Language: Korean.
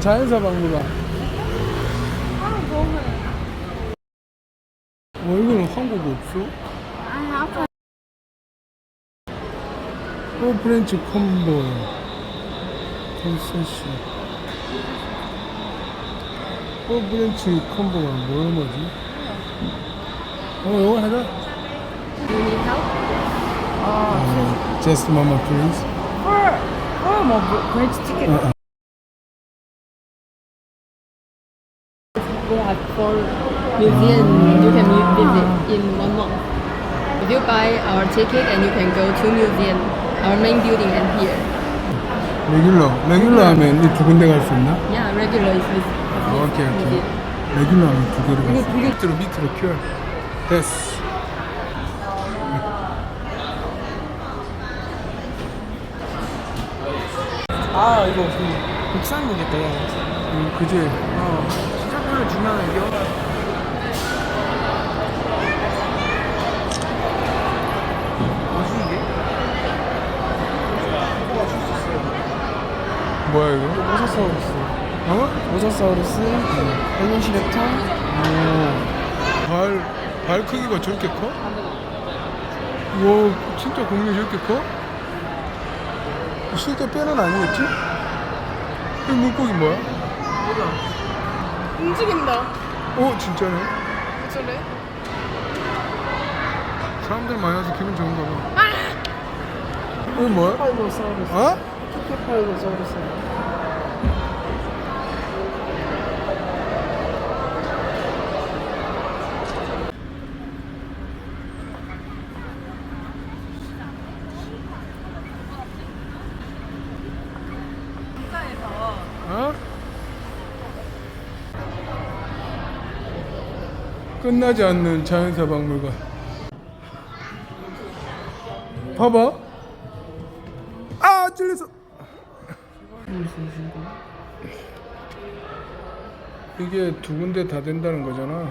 자연사 박물관. 어, 이거는 한국 없어? 아니 아까 어, 프렌치 콤보. 컨세션. 어, 프렌치 콤보가 뭐야, 뭐지? 어, 이거 하자. 어, just mama, please. For 뭐 bridge ticket 어, 어. we have four museum you can mu- visit in one month if you buy our ticket and you can go to museum our main building and here 레귤러. 레귤러 하면 이 두 군데 갈 수 있나? yeah regular is this 아, 오케이, 오케이. 레귤러 하면 두 개를 갈수 있나? 밑으로, 밑으로 큐어. 됐어. 아 이거 그 국산이겠다 음, 그지? 어 시작을 주면 이게? 뭐야, 이거? 모사사우루스 어? 모사사우루스 엘론시랩터 오. 발, 발 크기가 저렇게 커? 와, 진짜 공룡 저렇게 커? 실제 뼈는 아니겠지? 이 물고기 뭐야? 움직인다 어, 진짜네. 저래 사람들 많이 와서 기분 좋은가 봐. 이거 뭐야? 파이로사우루스 어? 키케파이로사우루스 어? 끝나지 않는 자연사 박물관. 봐봐. 아, 찔렸어. 이게 두 군데 다 된다는 거잖아.